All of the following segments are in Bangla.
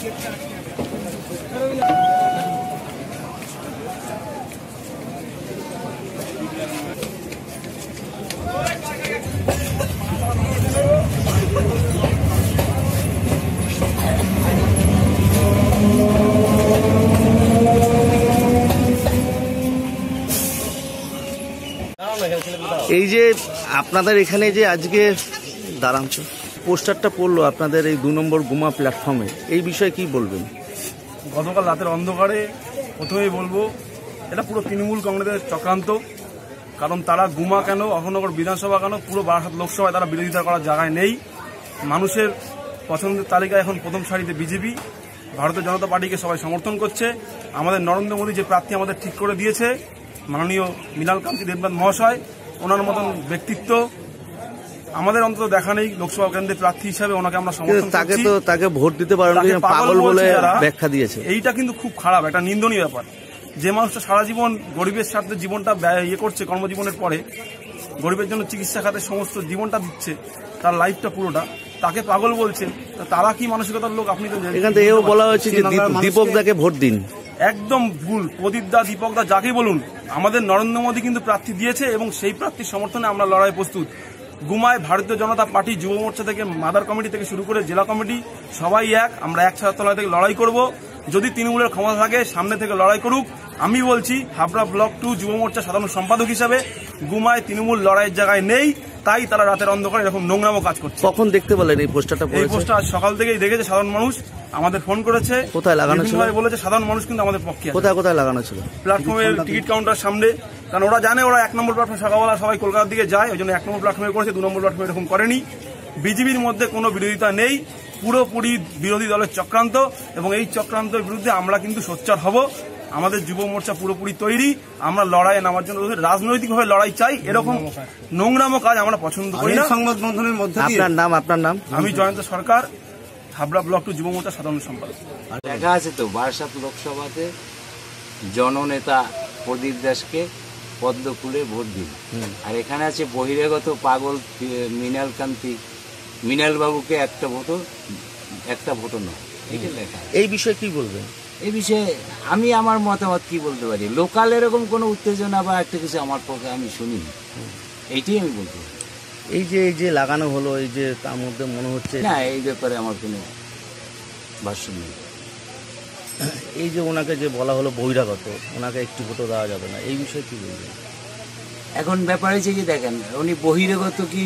এই যে আপনাদের এখানে যে আজকে দাঁড়াচ্ছ পোস্টারটা পড়ল আপনাদের এই দু নম্বর গুমা প্ল্যাটফর্মে এই বিষয়ে কি বলবেন? গতকাল রাতের অন্ধকারে প্রথমেই বলব, এটা পুরো তৃণমূল কংগ্রেসের চক্রান্ত। কারণ তারা গুমা কেন, অহনগর বিধানসভা কেন, পুরো বারাসাত লোকসভায় তারা বিরোধিতা করার জায়গায় নেই। মানুষের পছন্দের তালিকায় এখন প্রথম সারিতে বিজেপি। ভারতীয় জনতা পার্টিকে সবাই সমর্থন করছে। আমাদের নরেন্দ্র মোদী যে প্রার্থী আমাদের ঠিক করে দিয়েছে, মাননীয় মৃণাল কান্তি দেবনাথ মহাশয়, ওনার মতন ব্যক্তিত্ব। আমাদের অন্তত দেখা নেই লোকসভা কেন্দ্রের প্রার্থী হিসাবে ওনাকে আমরা সমর্থন তাকে তো তাকে ভোট দিতে পারেন পাগল বলে ব্যাখ্যা দিয়েছে। এইটা কিন্তু খুব খারাপ একটা নিন্দনীয় ব্যাপার। যে মানুষটা সারা জীবন গরিবের স্বার্থে জীবনটা ব্যয়- ইয়ে করছে কর্মজীবনের পরে গরিবের জন্য চিকিৎসা খাতে সমস্ত জীবনটা দিচ্ছে তার লাইফটা পুরোটা তাকে পাগল বলছে তারা কি মানসিকতার লোক? আপনি তো এখান থেকে এও বলা হয়েছে যে দীপক দাকে ভোট দিন। একদম ভুল প্রদীপ দা দীপক দা যাকে বলুন আমাদের নরেন্দ্র মোদী কিন্তু প্রার্থী দিয়েছে এবং সেই প্রার্থীর সমর্থনে আমরা লড়াই প্রস্তুত। গুমায় ভারতীয় জনতা পার্টি যুব মোর্চা থেকে মাদার কমিটি থেকে শুরু করে জেলা কমিটি, সবাই এক, আমরা এক ছাত্রালয় থেকে লড়াই করব। যদি তৃণমূলের ক্ষমতা থাকে, সামনে থেকে লড়াই করুক। আমি বলছি, হাবড়া ব্লক টু যুব মোর্চা সাধারণ সম্পাদক হিসাবে, গুমায় তৃণমূল লড়াইয়ের জায়গায় নেই। তাই তারা রাতের অন্ধকারে এরকম নোংরামো কাজ করছে। কখন দেখতে পেলেন এই পোস্টারটা এই পোস্টার আজ সকাল থেকেই দেখেছে সাধারণ মানুষ আমাদের ফোন করেছে। কোথায় লাগানো ছিল? বলেছে সাধারণ মানুষ কিন্তু আমাদের পক্ষে কোথায় কোথায় লাগানো ছিল? প্ল্যাটফর্মের টিকিট কাউন্টার? সামনে। কারণ ওরা জানে ওরা এক নম্বর প্ল্যাটফর্ম সকালবেলা সবাই কলকাতার দিকে যায় ওই জন্য এক নম্বর প্ল্যাটফর্মে করেছে দু নম্বর প্ল্যাটফর্মে এরকম করেনি। বিজেপির মধ্যে কোনো বিরোধিতা নেই। পুরোপুরি বিরোধী দলের চক্রান্ত এবং এই চক্রান্তের বিরুদ্ধে আমরা কিন্তু সোচ্চার হব। আমাদের যুব মোর্চা পুরোপুরি তৈরি আমরা লড়াইয়ে নামার জন্য রাজনৈতিকভাবে লড়াই চাই এরকম নোংরামো কাজ আমরা পছন্দ করি না। সংবাদ বন্ধনের মধ্যে আপনার নাম আপনার নাম? আমি জয়ন্ত সরকার হাবড়া ব্লক টু যুব মোর্চা সাধারণ সম্পাদক। দেখা আছে তো বারাসাত লোকসভাতে জননেতা প্রদীপ দাসকে পদ্ম ফুলে ভোট দিন। আর এখানে আছে বহিরাগত পাগল মৃণাল কান্তি মৃণাল বাবুকে একটা ভোটও একটা ভোটও নয়। এটা এই বিষয়ে কি বলবেন? এই বিষয়ে আমি আমার মতামত কি বলতে পারি? লোকাল এরকম কোনো উত্তেজনা বা একটা কিছু আমার পক্ষে আমি শুনি। এইটাই আমি বলতে পারি। এই যে এই যে লাগানো হলো এই যে তার মধ্যে মনে হচ্ছে না এই ব্যাপারে আমার কোনো ভাষ্য নেই। এই যে ওনাকে যে বলা হলো বহিরাগত ওনাকে একটু ভোটও দেওয়া যাবে না এই বিষয়ে কি বলবেন? এখন ব্যাপার হয়েছে কি দেখেন উনি বহিরাগত কি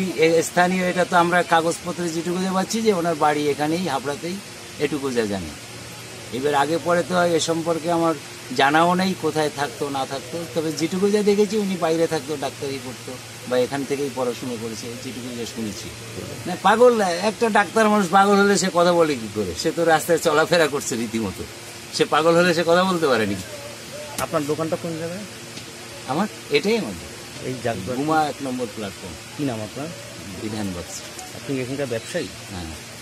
স্থানীয় এটা তো আমরা কাগজপত্রে যেটুকু যা পাচ্ছি যে ওনার বাড়ি এখানেই হাবড়াতেই এটুকু যা জানি। এবার আগে পরে তো এ সম্পর্কে আমার জানাও নেই কোথায় থাকতো না থাকতো। তবে যেটুকু যা দেখেছি উনি বাইরে থাকতো ডাক্তারি করতো বা এখান থেকেই পড়াশুনো করেছে যেটুকু যা শুনেছি। না পাগল না, একটা ডাক্তার মানুষ পাগল হলে সে কথা বলে কি করে? সে তো রাস্তায় চলাফেরা করছে রীতিমতো। সে পাগল হলে সে কথা বলতে পারেনি আপনার দোকানটা কোন জায়গায়? আমার? এটাই আমাদের এই জাগবার ঘুমা এক নম্বর প্ল্যাটফর্ম কি নাম আপনার? বিধান বক্স আপনি এখানকার ব্যবসায়ী? হ্যাঁ।